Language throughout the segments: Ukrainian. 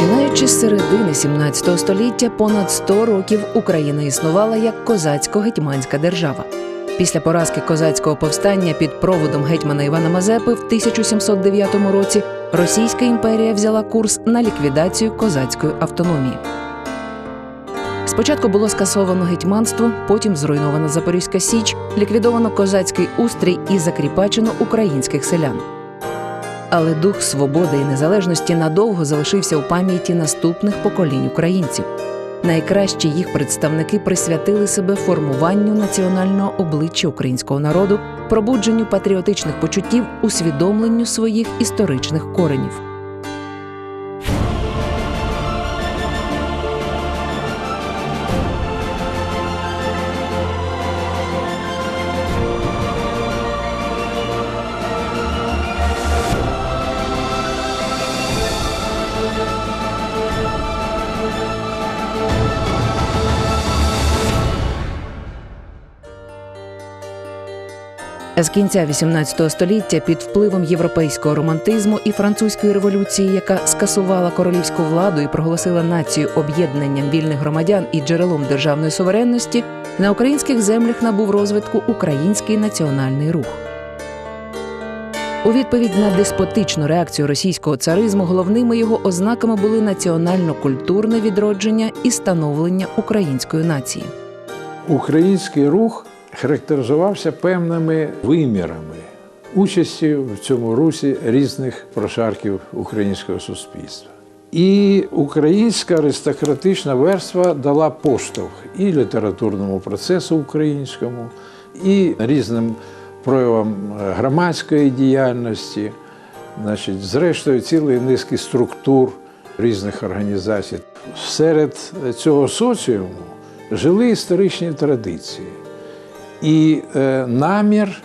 Починаючи з середини 17 століття, понад 100 років Україна існувала як козацько-гетьманська держава. Після поразки козацького повстання під проводом гетьмана Івана Мазепи в 1709 році Російська імперія взяла курс на ліквідацію козацької автономії. Спочатку було скасовано гетьманство, потім зруйнована Запорізька Січ, ліквідовано козацький устрій і закріпачено українських селян. Але дух свободи і незалежності надовго залишився у пам'яті наступних поколінь українців. Найкращі їх представники присвятили себе формуванню національного обличчя українського народу, пробудженню патріотичних почуттів, усвідомленню своїх історичних коренів. З кінця XVIII століття під впливом європейського романтизму і французької революції, яка скасувала королівську владу і проголосила націю об'єднанням вільних громадян і джерелом державної суверенності, на українських землях набув розвитку український національний рух. У відповідь на деспотичну реакцію російського царизму головними його ознаками були національно-культурне відродження і становлення української нації. Український рух характеризувався певними вимірами участі в цьому русі різних прошарків українського суспільства. І українська аристократична верства дала поштовх і літературному процесу українському, і різним проявам е, громадської діяльності, значить, зрештою, цілої низки структур різних організацій. Серед цього соціуму жили історичні традиції. І е, намір,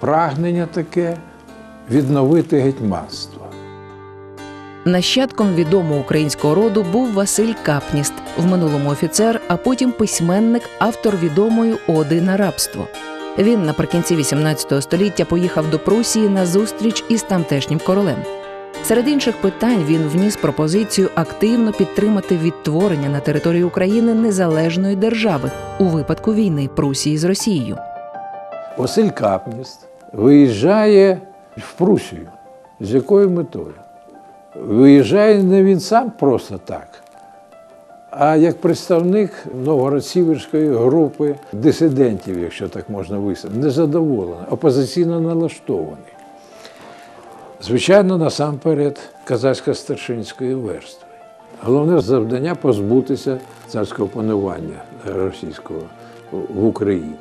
прагнення таке відновити гетьманство. Нащадком відомого українського роду був Василь Капніст, в минулому офіцер, а потім письменник, автор відомої оди на рабство. Він наприкінці XVIII століття поїхав до Прусії на зустріч із тамтешнім королем. Серед інших питань він вніс пропозицію активно підтримати відтворення на території України незалежної держави у випадку війни Прусії з Росією. Василь Капніст виїжджає в Прусію. З якою метою? Виїжджає не він сам просто так, а як представник Новгород-Сіверської групи дисидентів, якщо так можна висловити, незадоволений, опозиційно налаштований. Звичайно, насамперед казацько-старшинської верстви. Головне завдання позбутися царського панування російського в Україні.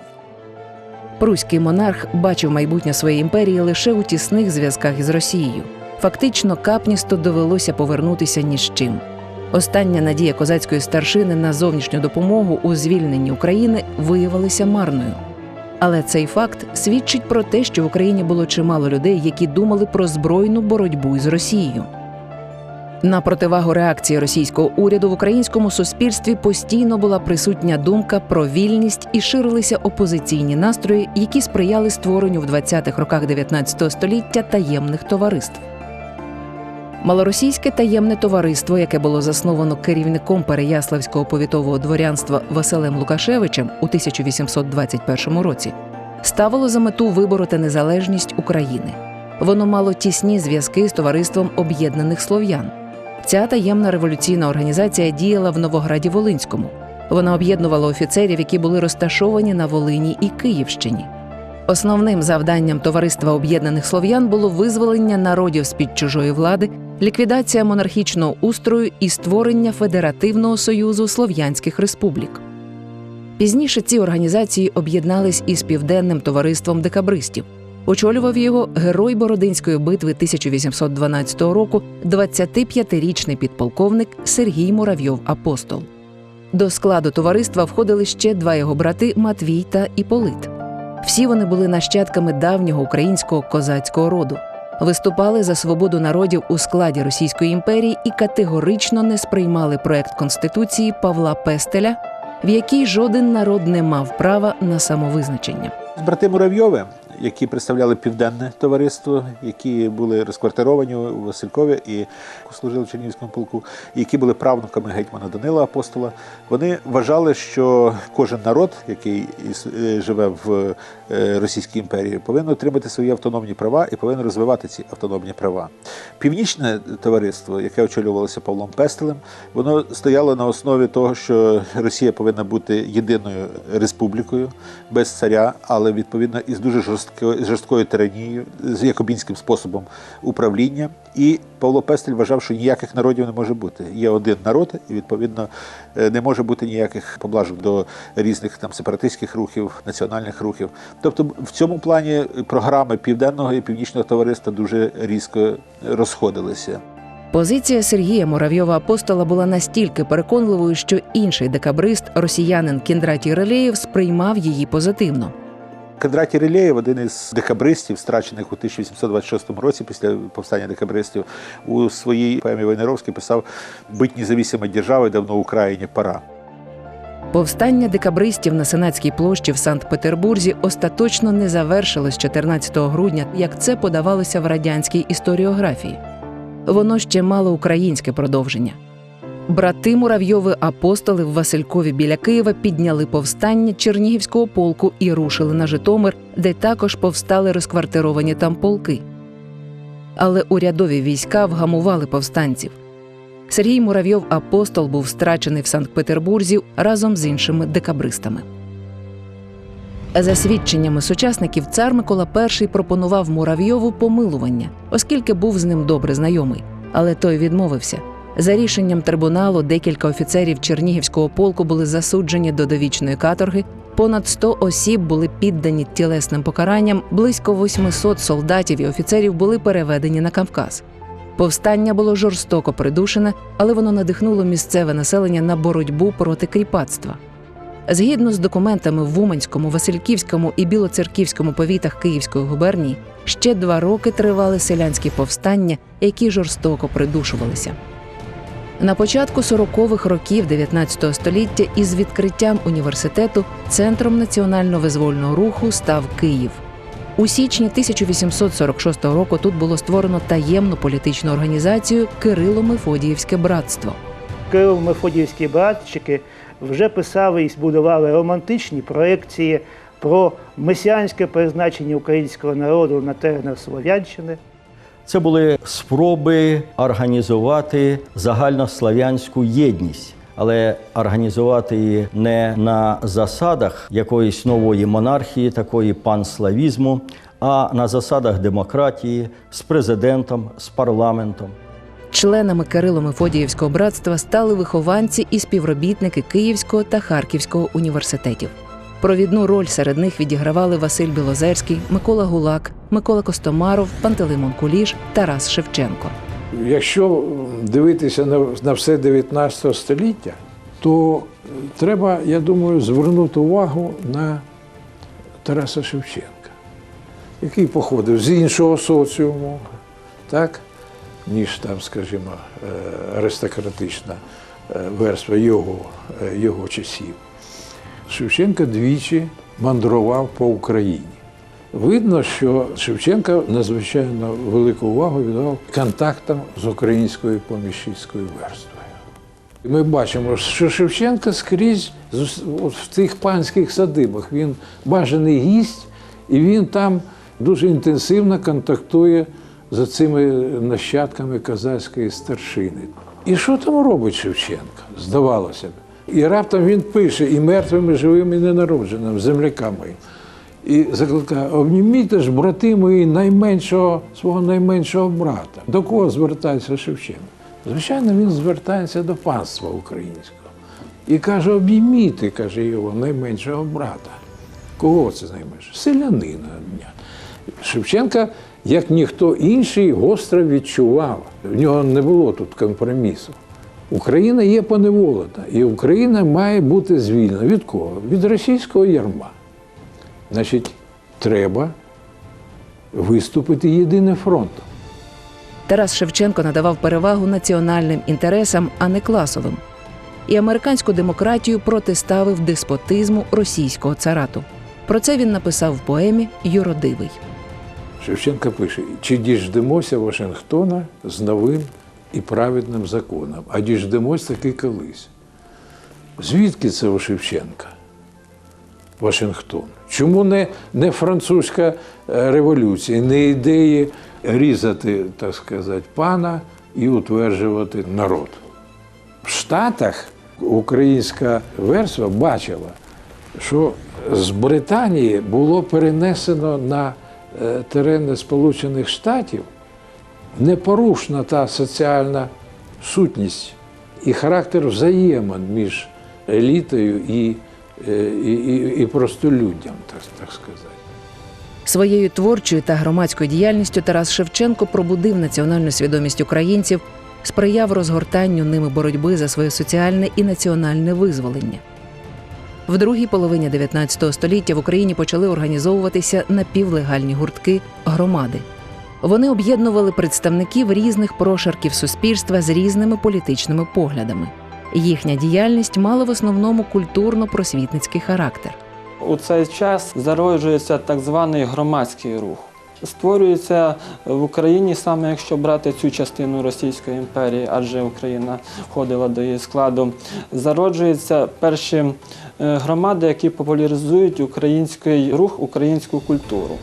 Пруський монарх бачив майбутнє своєї імперії лише у тісних зв'язках із Росією. Фактично, капністу довелося повернутися ні з чим. Остання надія козацької старшини на зовнішню допомогу у звільненні України виявилася марною. Але цей факт свідчить про те, що в Україні було чимало людей, які думали про збройну боротьбу із Росією. На противагу реакції російського уряду в українському суспільстві постійно була присутня думка про вільність і ширилися опозиційні настрої, які сприяли створенню в 20-х роках 19 століття таємних товариств. Малоросійське таємне товариство, яке було засновано керівником Переяславського повітового дворянства Василем Лукашевичем у 1821 році, ставило за мету вибороти незалежність України. Воно мало тісні зв'язки з товариством об'єднаних слов'ян. Ця таємна революційна організація діяла в Новограді Волинському. Вона об'єднувала офіцерів, які були розташовані на Волині і Київщині. Основним завданням товариства об'єднаних слов'ян було визволення народів з під чужої влади, ліквідація монархічного устрою і створення федеративного союзу слов'янських республік. Пізніше ці організації об'єднались із південним товариством декабристів. Очолював його герой Бородинської битви 1812 року, 25-річний підполковник Сергій Муравйов Апостол. До складу товариства входили ще два його брати Матвій та Іполит. Всі вони були нащадками давнього українського козацького роду, виступали за свободу народів у складі Російської імперії і категорично не сприймали проект конституції Павла Пестеля, в якій жоден народ не мав права на самовизначення. Брати Муравйови які представляли південне товариство, які були розквартировані у Василькові і служили в Чернігівському полку, і які були правнуками гетьмана Данила Апостола. Вони вважали, що кожен народ, який е, живе в е, Російській імперії, повинен отримати свої автономні права і повинен розвивати ці автономні права. Північне товариство, яке очолювалося Павлом Пестелем, воно стояло на основі того, що Росія повинна бути єдиною республікою без царя, але відповідно із дуже жорсткою, жорсткою тиранією, з якобінським способом управління. І Павло Пестель вважав, що ніяких народів не може бути. Є один народ, і відповідно е, не може бути ніяких поблажок до різних там сепаратистських рухів, національних рухів. Тобто, в цьому плані програми південного і північного товариства дуже різко розходилися. Позиція Сергія Муравйова апостола була настільки переконливою, що інший декабрист, росіянин Кіндратій Релеєв, сприймав її позитивно. Кондратій Релєєв, один із декабристів, страчених у 1826 році після повстання декабристів, у своїй поемі Войнаровській писав «Быть независимой державой давно Україні пора». Повстання декабристів на Сенатській площі в Санкт-Петербурзі остаточно не завершилось 14 грудня, як це подавалося в радянській історіографії. Воно ще мало українське продовження. Брати Муравйови апостоли в Василькові біля Києва підняли повстання Чернігівського полку і рушили на Житомир, де також повстали розквартировані там полки. Але урядові війська вгамували повстанців. Сергій Муравйов апостол був страчений в Санкт-Петербурзі разом з іншими декабристами. За свідченнями сучасників, цар Микола І пропонував Муравйову помилування, оскільки був з ним добре знайомий. Але той відмовився. За рішенням трибуналу декілька офіцерів Чернігівського полку були засуджені до довічної каторги. Понад 100 осіб були піддані тілесним покаранням, близько 800 солдатів і офіцерів були переведені на Кавказ. Повстання було жорстоко придушене, але воно надихнуло місцеве населення на боротьбу проти кріпацтва. Згідно з документами в Уманському, Васильківському і Білоцерківському повітах Київської губернії, ще два роки тривали селянські повстання, які жорстоко придушувалися. На початку 40-х років 19 століття із відкриттям університету центром національно-визвольного руху став Київ. У січні 1846 року тут було створено таємну політичну організацію Кирило-Мефодіївське братство. Києво-Мефодіївські братчики вже писали і збудували романтичні проекції про месіанське призначення українського народу на теренах Слов'янщини. Це були спроби організувати загальнослав'янську єдність, але організувати її не на засадах якоїсь нової монархії, такої панславізму, а на засадах демократії з президентом, з парламентом. Членами Кирило-Мефодіївського братства стали вихованці і співробітники Київського та Харківського університетів. Провідну роль серед них відігравали Василь Білозерський, Микола Гулак, Микола Костомаров, Пантелеймон Куліш, Тарас Шевченко. Якщо дивитися на, на все 19 століття, то треба, я думаю, звернути увагу на Тараса Шевченка, який походив з іншого соціуму, так, ніж там, скажімо, е, аристократична е, верства його, е, його часів. Шевченко двічі мандрував по Україні. Видно, що Шевченко надзвичайно велику увагу віддав контактам з українською поміщицькою верствою. Ми бачимо, що Шевченко скрізь в тих панських садибах він бажаний гість, і він там дуже інтенсивно контактує з цими нащадками козацької старшини. І що там робить Шевченко? Здавалося б. І раптом він пише і мертвим, і живим, і ненародженим, земляками. І закликає, обніміте ж, брати мої, найменшого, свого найменшого брата. До кого звертається Шевченко? Звичайно, він звертається до панства українського. І каже, обійміти, каже його, найменшого брата. Кого це найменше? Селянина. Шевченка, як ніхто інший, гостро відчував. В нього не було тут компромісу. Україна є поневолена, і Україна має бути звільнена. Від кого? Від російського ярма. Значить, треба виступити єдиним фронтом. Тарас Шевченко надавав перевагу національним інтересам, а не класовим. І американську демократію протиставив деспотизму російського царату. Про це він написав в поемі Юродивий. Шевченко пише: чи діждемося Вашингтона з новим і праведним законом, а діждемось таки колись. Звідки це у Шевченка? Вашингтон. Чому не, не французька е, революція, не ідеї різати, так сказати, пана і утверджувати народ? В Штатах українська версія бачила, що з Британії було перенесено на е, терени Сполучених Штатів непорушна та соціальна сутність і характер взаємин між елітою і, е, і, і, і простолюддям, так, так сказати. Своєю творчою та громадською діяльністю Тарас Шевченко пробудив національну свідомість українців, сприяв розгортанню ними боротьби за своє соціальне і національне визволення. В другій половині 19 століття в Україні почали організовуватися напівлегальні гуртки громади. Вони об'єднували представників різних прошарків суспільства з різними політичними поглядами. Їхня діяльність мала в основному культурно-просвітницький характер. У цей час зароджується так званий громадський рух. Створюється в Україні, саме якщо брати цю частину Російської імперії, адже Україна входила до її складу, зароджуються перші е, громади, які популяризують український рух, українську культуру.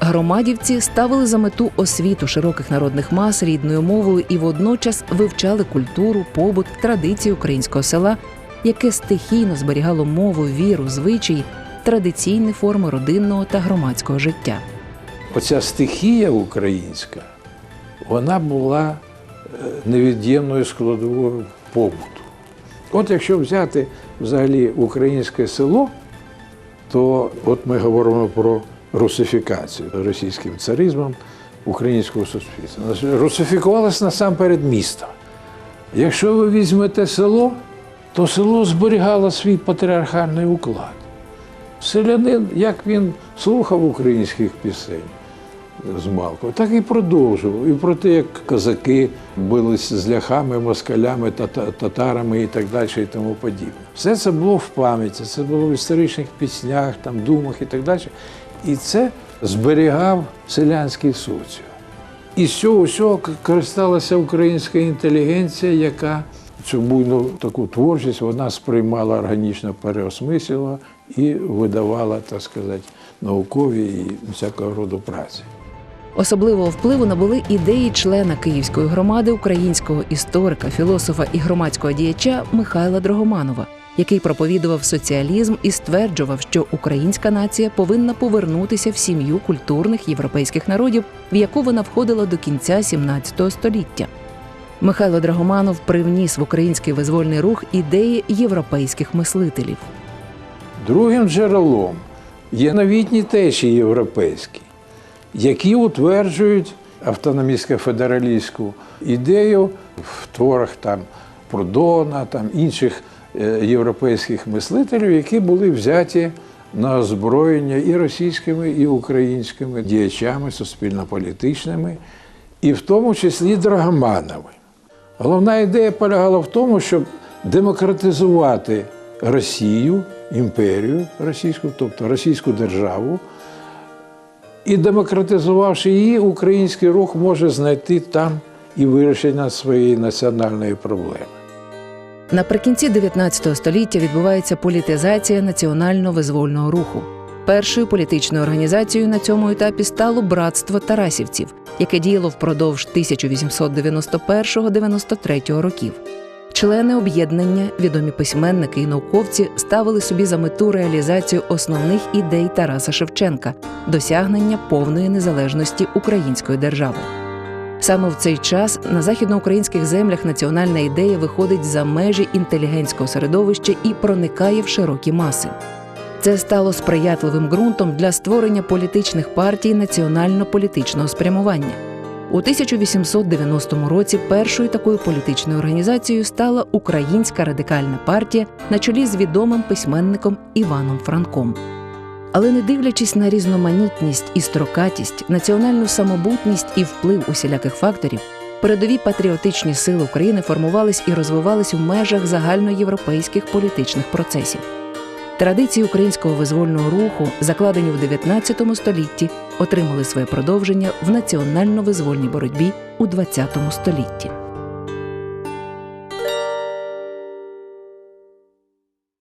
Громадівці ставили за мету освіту широких народних мас рідною мовою і водночас вивчали культуру, побут, традиції українського села, яке стихійно зберігало мову, віру, звичаї, традиційні форми родинного та громадського життя. Оця стихія українська, вона була е, невід'ємною складовою побуту. От якщо взяти взагалі українське село, то от ми говоримо про русифікацію російським царизмом українського суспільства. Русифікувалось насамперед місто. Якщо ви візьмете село, то село зберігало свій патріархальний уклад. Селянин, як він слухав українських пісень з малку, так і продовжував. І про те, як козаки билися з ляхами, москалями, татарами і так далі, і тому подібне. Все це було в пам'яті, це було в історичних піснях, там, думах і так далі. І це зберігав селянський соціум. І з цього всього користалася українська інтелігенція, яка цю буйну таку творчість вона сприймала органічно, переосмислила і видавала, так сказати, наукові і всякого роду праці. Особливого впливу набули ідеї члена Київської громади українського історика, філософа і громадського діяча Михайла Дрогоманова, який проповідував соціалізм і стверджував, що українська нація повинна повернутися в сім'ю культурних європейських народів, в яку вона входила до кінця 17 століття. Михайло Драгоманов привніс в український визвольний рух ідеї європейських мислителів. Другим джерелом є новітні течії європейські, які утверджують автономістсько-федералістську ідею в творах там Прудона, там інших європейських мислителів, які були взяті на озброєння і російськими, і українськими діячами суспільно-політичними, і в тому числі Драгомановими. Головна ідея полягала в тому, щоб демократизувати Росію, імперію російську, тобто російську державу, і демократизувавши її, український рух може знайти там і вирішення своєї національної проблеми. Наприкінці 19 століття відбувається політизація національно-визвольного руху. Першою політичною організацією на цьому етапі стало братство Тарасівців, яке діяло впродовж 1891-93 років. Члени об'єднання, відомі письменники і науковці ставили собі за мету реалізацію основних ідей Тараса Шевченка досягнення повної незалежності української держави. Саме в цей час на західноукраїнських землях національна ідея виходить за межі інтелігентського середовища і проникає в широкі маси. Це стало сприятливим ґрунтом для створення політичних партій національно-політичного спрямування. У 1890 році першою такою політичною організацією стала Українська радикальна партія на чолі з відомим письменником Іваном Франком. Але не дивлячись на різноманітність і строкатість, національну самобутність і вплив усіляких факторів, передові патріотичні сили України формувались і розвивались у межах загальноєвропейських політичних процесів. Традиції українського визвольного руху, закладені в 19 столітті, отримали своє продовження в національно-визвольній боротьбі у 20 столітті.